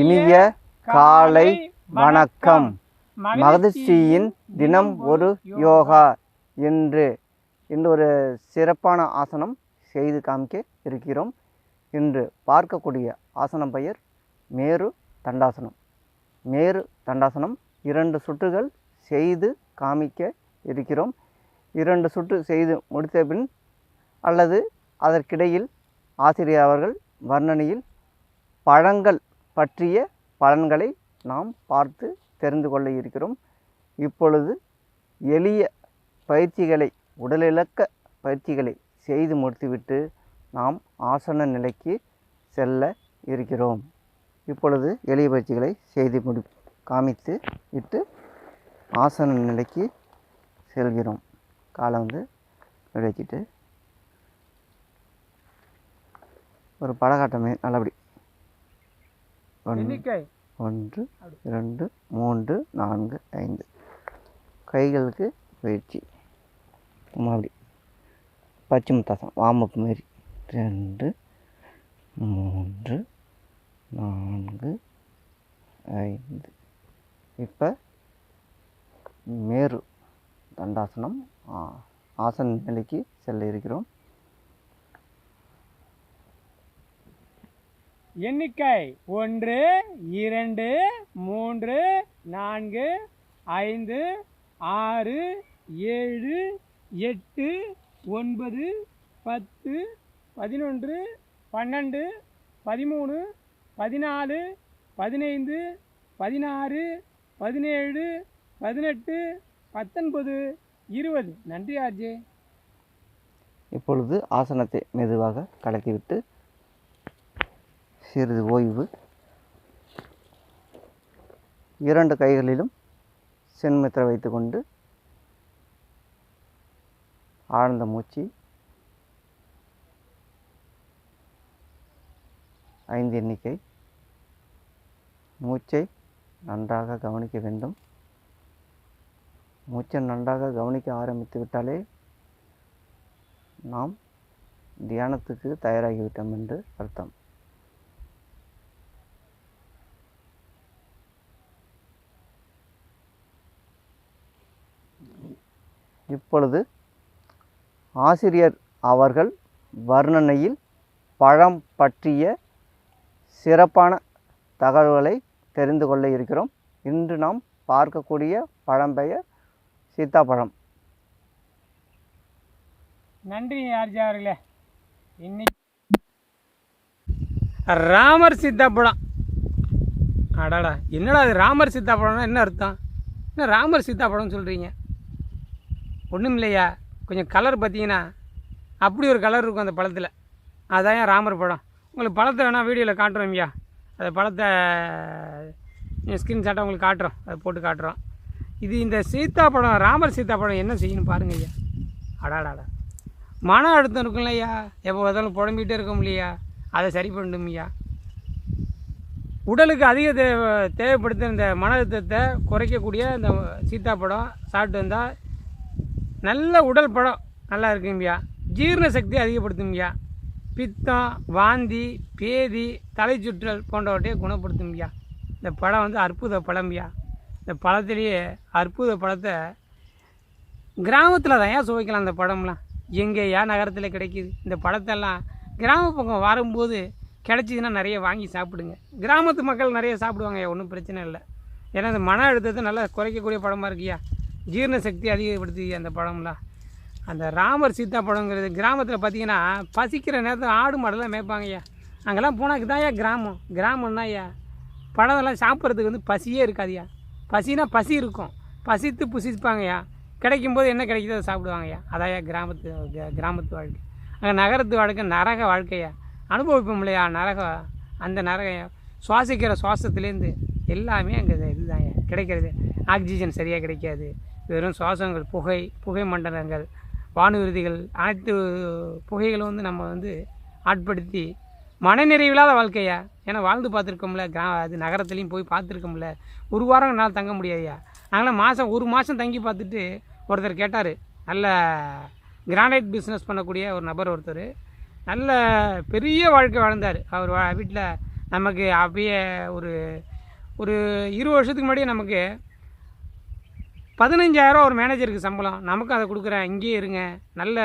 இனிய காலை வணக்கம். மகதிஷியின் தினம் ஒரு யோகா என்று இன்று ஒரு சிறப்பான ஆசனம் செய்து காமிக்க இருக்கிறோம். இன்று பார்க்கக்கூடிய ஆசனம் பெயர் மேரு தண்டாசனம். மேரு தண்டாசனம் இரண்டு சுற்றுகள் செய்து காமிக்க இருக்கிறோம். இரண்டு சுற்று செய்து முடித்த பின் அல்லது அதற்கிடையில் ஆசிரியர் அவர்கள் வர்ணனையில் பழங்கள் பற்றிய பலன்களை நாம் பார்த்து தெரிந்து கொள்ள இருக்கிறோம். இப்பொழுது எளிய பயிற்சிகளை உடலிழக்க பயிற்சிகளை செய்து முடித்துவிட்டு நாம் ஆசன நிலைக்கு செல்ல இருக்கிறோம். இப்பொழுது எளிய பயிற்சிகளை செய்து முடி காமித்து விட்டு ஆசன நிலைக்கு செல்கிறோம். காலை வந்து விளக்கிட்டு ஒரு படகாட்டமே நல்லபடி எண்ணிக்கை. ஒன்று இரண்டு மூன்று நான்கு ஐந்து. கைகளுக்கு பயிற்சி. அப்படி. பச்சை முத்தாசம் வாமப் மாரி. ரெண்டு மூன்று நான்கு ஐந்து. இப்போ மேரு தண்டாசனம் ஆசன நிலைக்கு செல்ல இருக்கிறோம். எண்ணிக்கை ஒன்று இரண்டு மூன்று நான்கு ஐந்து ஆறு ஏழு எட்டு ஒன்பது பத்து பதினொன்று பன்னெண்டு பதிமூணு பதினாலு பதினைந்து பதினாறு பதினேழு பதினெட்டு பத்தொன்பது இருபது. நன்றி ஆர்ஜே. இப்பொழுது ஆசனத்தை மெதுவாக கலக்கிவிட்டு சிறிது ஓய்வு. இரண்டு கைகளிலும் சென்மித்திரை வைத்துக்கொண்டு ஆழ்ந்த மூச்சு. ஐந்து எண்ணிக்கை. மூச்சை நன்றாக கவனிக்க வேண்டும். மூச்சை நன்றாக கவனிக்க ஆரம்பித்து விட்டாலே நாம் தியானத்துக்கு தயாராகிவிட்டோம் என்று அர்த்தம். இப்பொழுது ஆசிரியர் அவர்கள் வர்ணனையில் பழம் பற்றிய சிறப்பான தகவல்களை தெரிந்து கொள்ள இருக்கிறோம். இன்று நாம் பார்க்கக்கூடிய பழம் பெயர் சீத்தாப்பழம். நன்றி ஆர்ஜே அவர்களே. இன்னைக்கு ராமர் சீத்தாப்பழம். அடாடா என்னடா அது ராமர் சீத்தாப்பழம்னா என்ன அர்த்தம்? என்ன ராமர் சீத்தாப்பழம்னு சொல்கிறீங்க ஒன்றும் இல்லையா கொஞ்சம் கலர் பார்த்தீங்கன்னா அப்படி ஒரு கலர் இருக்கும் அந்த பழத்தில். அதான் ராமர் பழம் உங்களுக்கு பழத்தை வேணால் வீடியோவில் காட்டுறோம் ஐயா அந்த பழத்தை ஸ்கிரீன்ஷாட்டை உங்களுக்கு காட்டுறோம். அதை போட்டு காட்டுறோம். இது இந்த சீத்தாப்பழம் ராமர் சீத்தாப்பழம் என்ன செய்யணும் பாருங்க ஐயா. அடாடாடா. மன அழுத்தம் இருக்கும்ல ஐயா எப்போ பார்த்தாலும் புழம்பிகிட்டே இருக்கோம் இல்லையா அதை சரி பண்ணணும் ஐயா. உடலுக்கு அதிக தேவை தேவைப்படுத்த இந்த மன அழுத்தத்தை குறைக்கக்கூடிய இந்த சீத்தாப்பழம் சாப்பிட்டு வந்தால் நல்ல உடல் பழம் நல்லா இருக்குங்கய்யா ஜீரண சக்தி அதிகப்படுத்துங்கய்யா பித்தம் வாந்தி பேதி தலை சுற்றல் போன்றவற்றை குணப்படுத்துங்கய்யா இந்த பழம் வந்து அற்புத பழம்பியா இந்த பழத்திலேயே அற்புத பழத்தை கிராமத்தில் தான் ஏன் சுவைக்கலாம் அந்த பழம்லாம் எங்கேயா நகரத்தில் கிடைக்கிது. இந்த பழத்தெல்லாம் கிராம பக்கம் வரும்போது கிடச்சிதுன்னா நிறைய வாங்கி சாப்பிடுங்க. கிராமத்து மக்கள் நிறைய சாப்பிடுவாங்க ஒன்றும் பிரச்சனை இல்லை. ஏன்னா இந்த மன அழுத்தத்தை நல்லா குறைக்கக்கூடிய படமாக இருக்குயா ஜீரண சக்தி அதிகப்படுத்தி அந்த பழம்லாம் அந்த ராமர் சீதா பழங்கிறது கிராமத்தில் பார்த்தீங்கன்னா பசிக்கிற நேரத்தில் ஆடு மாடெல்லாம் மேய்ப்பாங்கய்யா அங்கெல்லாம் போனால் இதான்யா கிராமம். கிராமம்னா ஐயா பழமெல்லாம் சாப்பிட்றதுக்கு வந்து பசியே இருக்காதுயா பசினா பசி இருக்கும். பசித்து புசிப்பாங்கய்யா கிடைக்கும்போது என்ன கிடைக்குதோ அதை சாப்பிடுவாங்கய்யா அதாயா கிராமத்து கிராமத்து வாழ்க்கை. அங்கே நகரத்து வாழ்க்கை நரக வாழ்க்கையா அனுபவிப்போம் இல்லையா நரகம் அந்த நரகம் சுவாசிக்கிற சுவாசத்துலேருந்து எல்லாமே அங்கே இதுதான் கிடைக்கிறது. ஆக்சிஜன் சரியாக கிடைக்காது. வெறும் சுவாசங்கள் புகை புகை மண்டலங்கள் வானுவிருதிகள் அனைத்து புகைகளும் வந்து நம்ம வந்து ஆட்படுத்தி மனநிறைவில்லாத வாழ்க்கையா? ஏன்னா வாழ்ந்து பார்த்துருக்கோம்ல கிரா அது நகரத்துலேயும் போய் பார்த்துருக்கோம்ல. ஒரு வாரம் என்னால் தங்க முடியாதுயா? நாங்களாம் மாதம் ஒரு மாதம் தங்கி பார்த்துட்டு ஒருத்தர் கேட்டார். நல்ல கிரானைட் பிஸ்னஸ் பண்ணக்கூடிய ஒரு நபர் ஒருத்தர். நல்ல பெரிய வாழ்க்கை வாழ்ந்தார். அவர் வீட்டில் நமக்கு அப்படியே ஒரு ஒரு இருபது வருஷத்துக்கு முன்னாடியே நமக்கு பதினஞ்சாயிரம் ஒரு மேனேஜருக்கு சம்பளம். நமக்கும் அதை கொடுக்குறேன் இங்கேயே இருங்க. நல்ல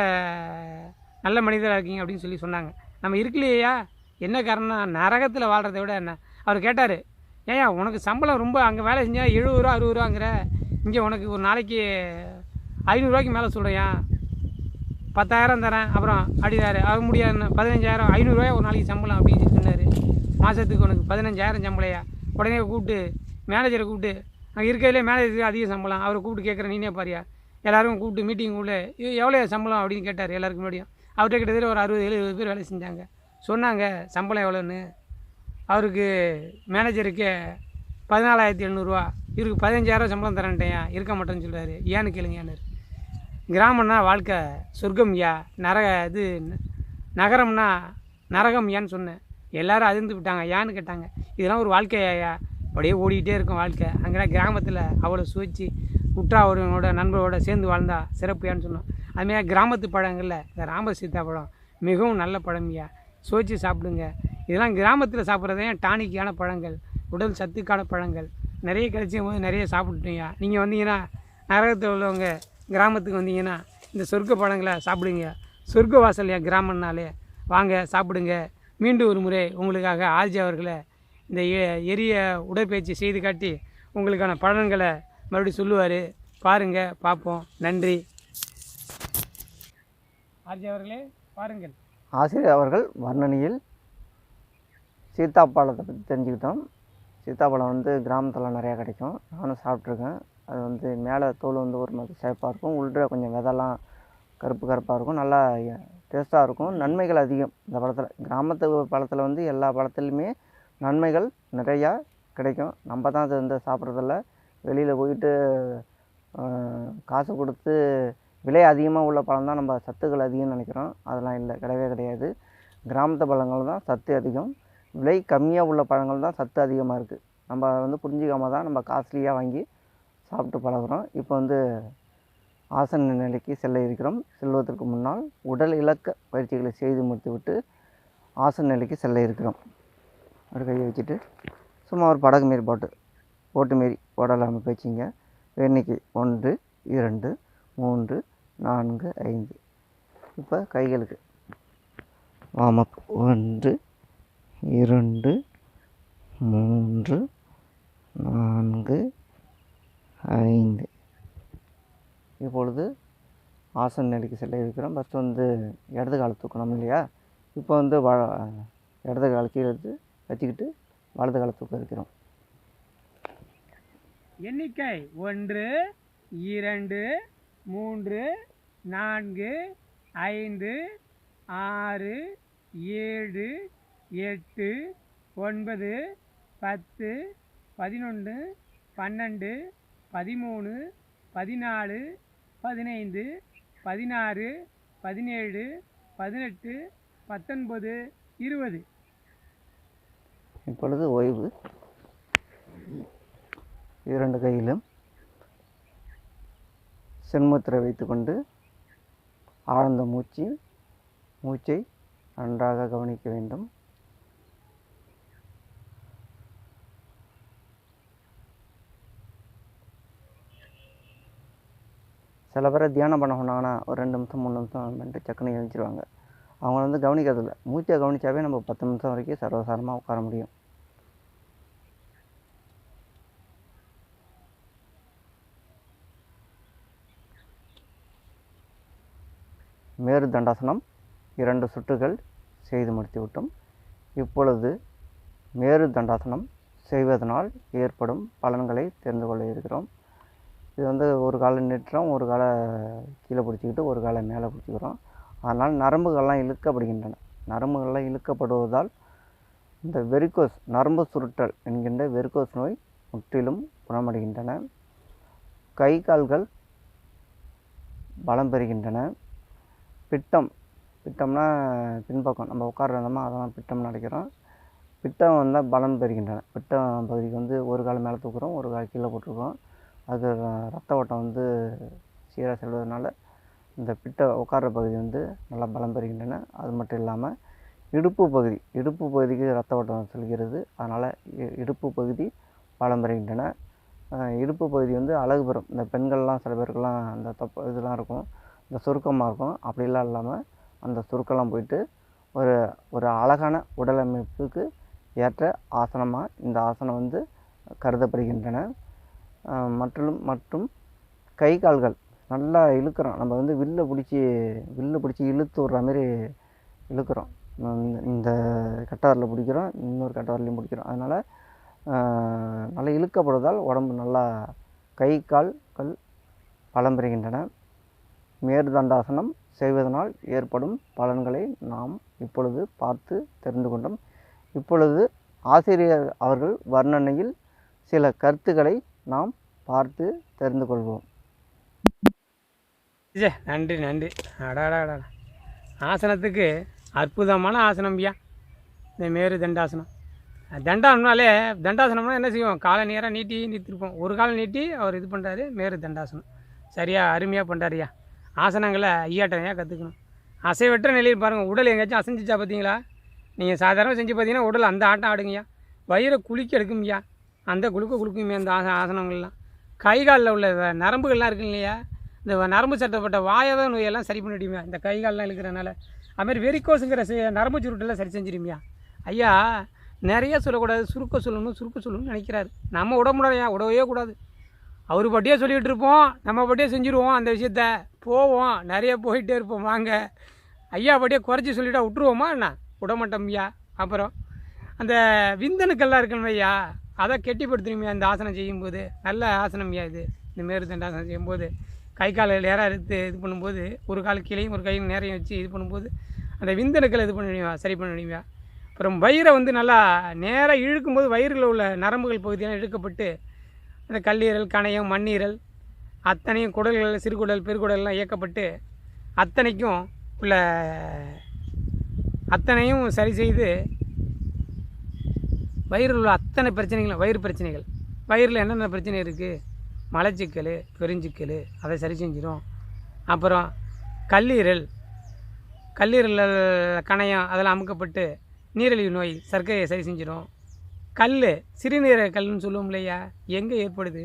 நல்ல மனிதராக இருக்கீங்க அப்படின்னு சொல்லி சொன்னாங்க. நம்ம இருக்கலையா? என்ன காரணம் நரகத்தில் வாழ்கிறத விட என்ன? அவர் கேட்டார் ஏயா உனக்கு சம்பளம் ரொம்ப அங்கே வேலை செஞ்சால் எழுபது ரூபா அறுபது ரூபாங்கிற. இங்கே உனக்கு ஒரு நாளைக்கு ஐநூறுரூவாய்க்கு மேலே சொல்கிறியா பத்தாயிரம் தரேன். அப்புறம் அடிதாரு. அது முடியாதுன்னு பதினஞ்சாயிரம் ஐநூறுரூவாயா ஒரு நாளைக்கு சம்பளம்? அப்படின்னு சொன்னார். மாதத்துக்கு உனக்கு பதினஞ்சாயிரம் சம்பளையா? உடனே கூப்பிட்டு மேனேஜரை கூப்பிட்டு அங்கே இருக்கையிலே மேனேஜருக்கு அதிக சம்பளம். அவரை கூப்பிட்டு கேட்குறேன் நீனே பாரியா? எல்லோரும் கூப்பிட்டு மீட்டிங் கூட எவ்வளோ சம்பளம்? அப்படின்னு கேட்டார் எல்லாருக்கும் முன்னாடியும். அவர்கிட்ட கிட்டத்தட்ட ஒரு அறுபது எழுபது பேர் வேலை செஞ்சாங்க. சொன்னாங்க சம்பளம் எவ்வளோன்னு அவருக்கு மேனேஜருக்கு பதினாலாயிரத்தி எழுநூறுவா. இவருக்கு பதினஞ்சாயிரம் சம்பளம் தரேன்ட்டேயா இருக்க மாட்டேன்னு சொல்கிறாரு ஏன்னு கேளுங்கன்னு கிராமம்னா வாழ்க்கை சொர்க்கம் யா நரக இது நகரம்னா நரகம் ஏன்னு சொன்னேன். எல்லாரும் அதிர்ந்து விட்டாங்க ஏன்னு கேட்டாங்க. இதெல்லாம் ஒரு வாழ்க்கையா? அப்படியே ஓடிக்கிட்டே இருக்கும் வாழ்க்கை. அங்கே கிராமத்தில் அவ்வளோ சுவைச்சு உற்றாவர்களோட நண்பரோட சேர்ந்து வாழ்ந்தா சிறப்பு சொன்னோம். அதுமாதிரி கிராமத்து பழங்களில் இந்த ராம சீதாப்பழம் மிகவும் நல்ல பழம்யா சுவைச்சு சாப்பிடுங்க. இதெல்லாம் கிராமத்தில் சாப்பிட்றதே டானிக்கான பழங்கள் உடல் சத்துக்கான பழங்கள். நிறைய கிடைச்சும் போது நிறைய சாப்பிட்டுட்டீங்க நீங்கள் வந்தீங்கன்னா நரகத்தில் உள்ளவங்க கிராமத்துக்கு வந்தீங்கன்னா இந்த சொர்க்க பழங்களை சாப்பிடுங்க. சொர்க்க வாசல்யா கிராமம்னாலே வாங்க சாப்பிடுங்க. மீண்டும் ஒரு முறை உங்களுக்காக ஆர்ஜி அவர்களை இந்த எ- எரிய உடற்பயிற்சி செய்து காட்டி உங்களுக்கான பலன்களை மறுபடியும் சொல்லுவார். பாருங்கள் பார்ப்போம் நன்றி. ஆர்ஜி அவர்களே பாருங்கள். ஆசிரியர் அவர்கள் வர்ணனையில் சீத்தாப்பழத்தை பற்றி தெரிஞ்சுக்கிட்டோம். சீத்தாப்பழம் வந்து கிராமத்தில் நிறையா கிடைக்கும். நானும் சாப்பிட்ருக்கேன் அது வந்து மேலே தோல் வந்து ஒரு மாதிரி சேப்பாக இருக்கும். உள்ள கொஞ்சம் விதெல்லாம் கருப்பு கருப்பாக இருக்கும். நல்லா டேஸ்ட்டாக இருக்கும். நன்மைகள் அதிகம். இந்த பழத்தில் கிராமத்து பழத்தில் வந்து எல்லா பழத்துலையுமே நன்மைகள் நிறையா கிடைக்கும். நம்ம தான் அது வந்து சாப்பிட்றதில்ல. வெளியில் போயிட்டு காசு கொடுத்து விலை அதிகமாக உள்ள பழம் தான் நம்ம சத்துக்கள் அதிகம்னு நினைக்கிறோம். அதெல்லாம் இல்லை கிடையவே கிடையாது. கிராமத்து பழங்கள் தான் சத்து அதிகம். விலை கம்மியாக உள்ள பழங்கள் தான் சத்து அதிகமாக இருக்குது நம்ம வந்து புரிஞ்சிக்காம தான் நம்ம காஸ்ட்லியாக வாங்கி சாப்பிட்டு பழகுறோம். இப்போ வந்து ஆசன நிலைக்கு செல்ல இருக்கிறோம். செல்வதற்கு முன்னால் உடல் இலக்க பயிற்சிகளை செய்து முடித்துவிட்டு ஆசன நிலைக்கு செல்ல இருக்கிறோம். ஒரு கையை வச்சுட்டு சும்மா ஒரு படகு மாரி போட்டு போட்டு மாரி உடல் அமைப்பு வச்சிங்க எண்ணிக்கை ஒன்று இரண்டு மூன்று நான்கு ஐந்து. இப்போ கைகளுக்கு. வாமப் ஒன்று இரண்டு மூன்று நான்கு ஐந்து. இப்பொழுது ஆசன நிலைக்கு செல்ல இருக்கிறோம். ஃபஸ்ட்டு வந்து இடது காலை தூக்கணும் இல்லையா? இப்போ வந்து வ இடது கால் கீழே வச்சுக்கிட்டு வலது காலை தூக்க வைக்கிறோம் எண்ணிக்கை ஒன்று இரண்டு மூன்று நான்கு ஐந்து ஆறு ஏழு எட்டு ஒன்பது பத்து பதினொன்று பன்னெண்டு பதிமூணு பதினாலு பதினைந்து பதினாறு பதினேழு பதினெட்டு பத்தொன்பது இருபது. இப்பொழுது ஓய்வு. இரண்டு கையிலும் சென்முத்திரை வைத்துக்கொண்டு ஆழ்ந்த மூச்சு மூச்சை நன்றாக கவனிக்க வேண்டும். சில பேரை தியானம் பண்ண சொன்னாங்கன்னா ஒரு ரெண்டு நிமிஷம் மூணு நிமிஷம் பண்ணிட்டு சக்குன்னு எழுந்திருவாங்க. அவங்க வந்து கவனிக்கிறதில்ல. மூச்சை கவனிச்சாவே நம்ம பத்து நிமிஷம் வரைக்கும் சர்வசாரமாக உட்கார முடியும். மேரு தண்டாசனம் இரண்டு சுற்றுகள் செய்து முடித்து விட்டோம். இப்பொழுது மேரு தண்டாசனம் செய்வதனால் ஏற்படும் பலன்களை தெரிந்து கொள்ள இருக்கிறோம். இது வந்து ஒரு காலை நிட்டுறோம் ஒரு காலை கீழே பிடிச்சிக்கிட்டு ஒரு காலை மேலே பிடிச்சிக்கிறோம். அதனால் நரம்புகள்லாம் இழுக்கப்படுகின்றன. நரம்புகள்லாம் இழுக்கப்படுவதால் இந்த வெரிகோஸ் நரம்பு சுருட்டல் என்கின்ற வெரிகோஸ் நோய் முற்றிலும் குணமடைகின்றன. கை கால்கள் பலம் பெறுகின்றன. பிட்டம் பிட்டம்னா பின்பக்கம். நம்ம உட்கார்றோமா அதெல்லாம் பிட்டம் நினைக்கிறோம் பிட்டம் வந்தால் பலம் பெறுகின்றன. பிட்டம் பகுதிக்கு வந்து ஒரு கால் மேலே தூக்குறோம் ஒரு கால் கீழே போட்டிருக்கோம். அது ரத்த ஓட்டம் வந்து சீராக செல்வதனால இந்த பிட்டை உட்கார்ற பகுதி வந்து நல்லா பலம் பெறுகின்றன. அது மட்டும் இல்லாமல் இடுப்பு பகுதி இடுப்பு பகுதிக்கு ரத்த ஓட்டம் செல்கிறது. அதனால் இ- இடுப்பு பகுதி பலம் பெறுகின்றன. இடுப்பு பகுதி வந்து அழகு பெறும். இந்த பெண்கள்லாம் சில பேருக்கெல்லாம் அந்த தொப்ப இதெல்லாம் இருக்கும். இந்த சுருக்கமாக இருக்கும். அப்படிலாம் இல்லாமல் அந்த சுருக்கெல்லாம் போயிட்டு ஒரு ஒரு அழகான உடலமைப்புக்கு ஏற்ற ஆசனமாக இந்த ஆசனம் வந்து கருதப்படுகின்றன. மற்றும் மற்றும் கை கால்கள் நல்லா இழுக்கிறோம். நம்ம வந்து வில்லை பிடிச்சி வில்லை பிடிச்சி இழுத்து விட்ற மாதிரி இழுக்கிறோம். இந்த- இந்த பிடிக்கிறோம் இன்னொரு கட்டாரிலையும் பிடிக்கிறோம். அதனால் நல்லா இழுக்கப்படுவதால் உடம்பு நல்லா கை கால்கள் பலம் பெறுகின்றன மேருதண்டாசனம் செய்வதனால் ஏற்படும் பலன்களை நாம் இப்பொழுது பார்த்து தெரிந்து கொண்டோம். இப்பொழுது ஆசிரியர் அவர்கள் வர்ணனையில் சில கருத்துக்களை நாம் பார்த்து தெரிந்து கொள்வோம். ஜே நன்றி நன்றி. அடாடாடா ஆசனத்துக்கு அற்புதமான ஆசனம் ஐயா இந்த மேரு தண்டாசனம். தண்டாசனம்னாலே தண்டாசனம்னா என்ன செய்வோம்? காலை நேராக நீட்டி நீட்டிருப்போம் ஒரு காலை நீட்டி அவர் இது பண்ணுறாரு மேரு தண்டாசனம். சரியாக அருமையாக பண்ணுறாருயா ஆசனங்களை ஐயாட்டனையா கற்றுக்கணும் அசைவற்ற நிலையில் பாருங்கள் உடல் எங்கேயாச்சும் அசைஞ்சிச்சா பார்த்தீங்களா நீங்கள் சாதாரணமாக செஞ்சு பார்த்தீங்கன்னா உடல் அந்த ஆட்டம் ஆடுங்கய்யா வயிறை குளிக்க எடுக்கும்யா அந்த குலுக்க குளுக்குமே அந்த ஆச ஆசனங்கள்லாம். கை காலில் உள்ள நரம்புகள்லாம் இருக்கு இல்லையா இந்த நரம்பு சட்டப்பட்ட வாயவ நோயெல்லாம் சரி பண்ணிடுமியா? இந்த கை கால்லாம் இழுக்கிறனால அதுமாதிரி வெறிக்கோஸுங்கிற நரம்பு சுருட்டெல்லாம் சரி செஞ்சிருமியா ஐயா நிறைய சொல்லக்கூடாது. சுருக்க சொல்லணும் சுருக்க சொல்லணும்னு நினைக்கிறாரு. நம்ம விட முடியாது விடவே கூடாது? அவர் பட்டியே சொல்லிகிட்டு இருப்போம். நம்ம பட்டியே செஞ்சுருவோம் அந்த விஷயத்த. போவோம். நிறைய போயிட்டே இருப்போம். வாங்க. ஐயா பட்டியே குறைச்சி சொல்லிட்டா விட்டுருவோமா என்ன? விட மாட்டோம்யா அப்புறம் அந்த விந்தணுக்கள்லாம் இருக்கணும் ஐயா அதை கெட்டிப்படுத்தணுமையா இந்த ஆசனம் செய்யும்போது? நல்ல ஆசனம் ஐயா இது. இந்த மேருதண்டாசனம் செய்யும்போது. கை காலை நேராக எடுத்து இது பண்ணும்போது ஒரு கால் கீழையும் ஒரு கையும் நேரையும் வச்சு இது பண்ணும்போது அந்த விந்தணுக்களை இது பண்ணிடுவா சரி பண்ணிடுவா அப்புறம் வயிறை வந்து நல்லா நேராக இழுக்கும்போது வயிறில் உள்ள நரம்புகள் பகுதியெல்லாம் இழுக்கப்பட்டு அந்த கல்லீரல் கணையம் மண்ணீரல் அத்தனையும் குடல்கள் சிறுகுடல் பெருகுடல்லாம் இயக்கப்பட்டு அத்தனைக்கும் உள்ள அத்தனையும் சரி செய்து வயிறில் உள்ள அத்தனை பிரச்சனைகளும் வயிறு பிரச்சனைகள். வயிறில் என்னென்ன பிரச்சனை இருக்குது மலச்சிக்கல் பெருஞ்சிக்கல் அதை சரி செஞ்சிடும் அப்புறம் கல்லீரல். கல்லீரல் கணையம் அதெல்லாம் அமுக்கப்பட்டு நீரிழிவு நோய் சர்க்கரையை சரி செஞ்சிடும் கல் சிறுநீரக கல்னு சொல்லுவோம் இல்லையா? எங்கே ஏற்படுது?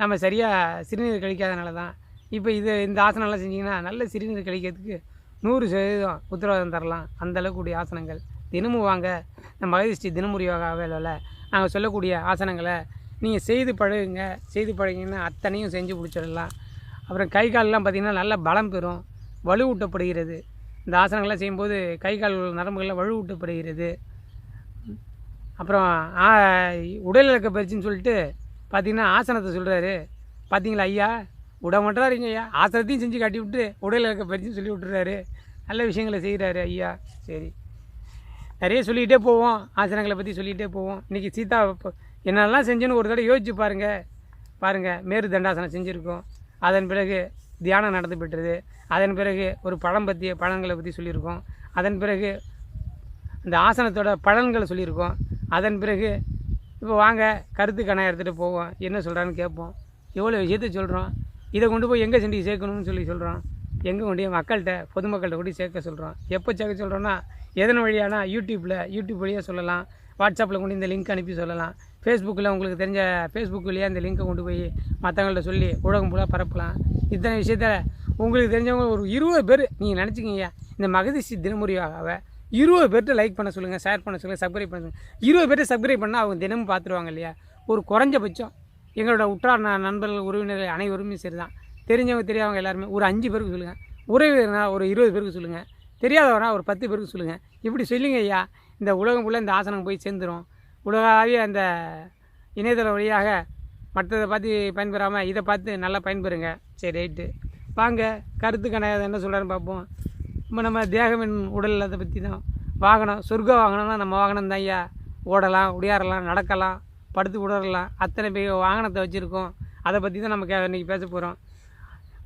நம்ம சரியாக சிறுநீர் கழிக்காதனால தான். இப்போ இது இந்த ஆசனம்லாம் செஞ்சிங்கன்னா நல்ல சிறுநீர் கழிக்கிறதுக்கு நூறு சதவீதம் உத்தரவாதம் தரலாம். அந்த ஆசனங்கள். தினமும் வாங்க. நம்ம மகதிஷ்டி தினமுறை யோகா வேலையில் நாங்கள் சொல்லக்கூடிய ஆசனங்களை நீங்கள் செய்து பழகுங்க. செய்து பழகிங்கன்னா அத்தனையும் செஞ்சு பிடிச்சிடலாம் அப்புறம் கை கால்லாம் பார்த்திங்கன்னா நல்ல பலம் பெறும். வலுவூட்டப்படுகிறது. இந்த ஆசனங்கள்லாம் செய்யும்போது கை கால் நரம்புகள்லாம் வலுவூட்டப்படுகிறது. அப்புறம் உடல் இலக்க பயிற்சின்னு சொல்லிட்டு பார்த்தீங்கன்னா ஆசனத்தை சொல்கிறாரு பார்த்தீங்களா ஐயா? விட மாட்டாருங்க ஐயா. ஆசனத்தையும் செஞ்சு காட்டி விட்டு உடல் இலக்க பயிற்சின்னு சொல்லி விட்டுறாரு. நல்ல விஷயங்களை செய்கிறாரு ஐயா. சரி. நிறைய சொல்லிக்கிட்டே போவோம். ஆசனங்களை பற்றி சொல்லிகிட்டே போவோம். இன்றைக்கி சீதா என்னெல்லாம் செஞ்சேன்னு ஒரு தடவை யோசிச்சு பாருங்கள் பாருங்கள் மேரு தண்டாசனம் செஞ்சுருக்கோம். அதன் பிறகு தியானம் நடந்து பெற்றது அதன் பிறகு ஒரு பழம் பற்றிய பழங்களை பற்றி சொல்லியிருக்கோம். அதன் பிறகு அந்த ஆசனத்தோட பலன்களை சொல்லியிருக்கோம். அதன் பிறகு இப்போ வாங்க கருத்து கணா எடுத்துகிட்டு போவோம். என்ன சொல்கிறான்னு கேட்போம். எவ்வளோ விஷயத்த சொல்கிறோம் இதை கொண்டு போய் எங்கே செஞ்சு சேர்க்கணும்னு சொல்லி சொல்கிறோம் எங்கே கொண்டு மக்கள்கிட்ட பொதுமக்கள்கிட்ட கூட சேர்க்க சொல்கிறோம் எப்போ சேர்க்க சொல்கிறோன்னா எதன் வழியானா யூடியூப்பில் யூடியூப் வழியாக சொல்லலாம். வாட்ஸ்அப்பில் கொண்டு இந்த லிங்க் அனுப்பி சொல்லலாம். ஃபேஸ்புக்கில் உங்களுக்கு தெரிஞ்ச ஃபேஸ்புக் அந்த இந்த லிங்க்கை கொண்டு போய் மற்றவங்கள்ட்ட சொல்லி உலகம் ஃபுல்லாக பரப்பலாம். இத்தனை விஷயத்தில் உங்களுக்கு தெரிஞ்சவங்க ஒரு இருபது பேர் நீங்கள் நினச்சிக்கிங்க. இந்த மகதிஷி தினமுறையாக இருபது பேர்கிட்ட லைக் பண்ண சொல்லுங்கள் ஷேர் பண்ண சொல்லுங்கள் சப்ஸ்கிரைப் பண்ண சொல்லுங்கள் இருபது பேர்கிட்ட சப்ஸ்கிரைப் பண்ணால் அவங்க தினமும் பார்த்துருவாங்க இல்லையா? ஒரு குறைஞ்சபட்சம் எங்களோட உற்றார் ந- நண்பர்கள் உறவினர்கள் அனைவருமே சரி தான் தெரிஞ்சவங்க தெரியாதவங்க எல்லாருமே ஒரு அஞ்சு பேருக்கு சொல்லுங்கள் உறவினர்னா ஒரு இருபது பேருக்கு சொல்லுங்கள் தெரியாதவனா ஒரு பத்து பேருக்கு சொல்லுங்கள் இப்படி சொல்லுங்க ஐயா. இந்த உலகம் ஃபுல்லாக இந்த ஆசனம் போய் சேர்ந்துரும். உலகாவிய அந்த இணையதளம் வழியாக மற்றதை பார்த்து பயன்பெறாமல் இதை பார்த்து நல்லா பயன்பெறுங்க. சரி ரைட்டு. வாங்க கருத்து கணக்கு என்ன சொல்கிறாருன்னு பார்ப்போம். இப்போ நம்ம தேகமின் உடல் அதை பற்றி தான் வாகனம் சொர்க்க வாகனம்னா நம்ம வாகனம் தான் ஐயா. ஓடலாம் உடையாறலாம் நடக்கலாம் படுத்து உடறலாம். அத்தனை பேர் வாகனத்தை வச்சுருக்கோம். அதை பற்றி தான் நம்ம கே இன்றைக்கி பேச போகிறோம்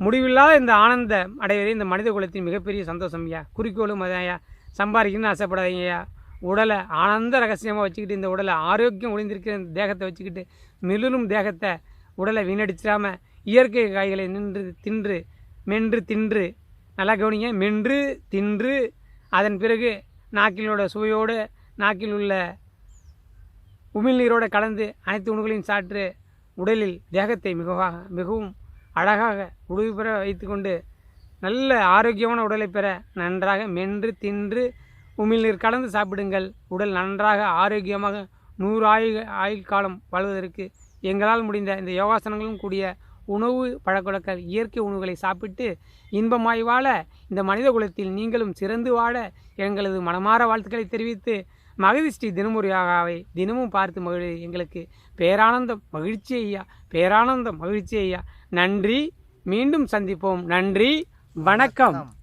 முடிவில்லாத இந்த ஆனந்தம் அடைவதே இந்த மனித குலத்தின் மிகப்பெரிய சந்தோஷம் ஐயா. குறிக்கோளும் அதான் ஐயா. சம்பாதிக்கணும்னு ஆசைப்படாதீங்க ஐயா. உடலை ஆனந்த ரகசியமாக வச்சுக்கிட்டு இந்த உடலை ஆரோக்கியம் ஒளிந்திருக்கிற இந்த தேகத்தை வச்சுக்கிட்டு மிளிரும் தேகத்தை உடலை வீணடிச்சிடாம இயற்கை காய்களை நின்று தின்று மென்று தின்று நல்லா கவனிங்க மென்று தின்று அதன் பிறகு நாக்கிலோட சுவையோடு நாக்கில் உள்ள உமிழ்நீரோடு கலந்து அனைத்து உணவுகளையும் சாற்று உடலில் தேகத்தை மிகவாக மிகவும் அழகாக உடுவி பெற வைத்துக்கொண்டு நல்ல ஆரோக்கியமான உடலை பெற நன்றாக மென்று தின்று உமிழ்நீர் கலந்து சாப்பிடுங்கள். உடல் நன்றாக ஆரோக்கியமாக நூறு ஆயுள் ஆயுள் காலம் வாழ்வதற்கு எங்களால் முடிந்த இந்த யோகாசனங்களும் கூடிய உணவு பழக்கவழக்க இயற்கை உணவுகளை சாப்பிட்டு இன்பமாய் வாழ இந்த மனித குலத்தில் நீங்களும் சிறந்து வாழ எங்களது மனமாற வாழ்த்துக்களை தெரிவித்து மகதிஷ்டி தினமுறையாகவே தினமும் பார்த்து மகிழ் எங்களுக்கு பேரானந்தம் மகிழ்ச்சி ஐயா பேரானந்தம் மகிழ்ச்சி ஐயா. நன்றி. மீண்டும் சந்திப்போம். நன்றி. வணக்கம்.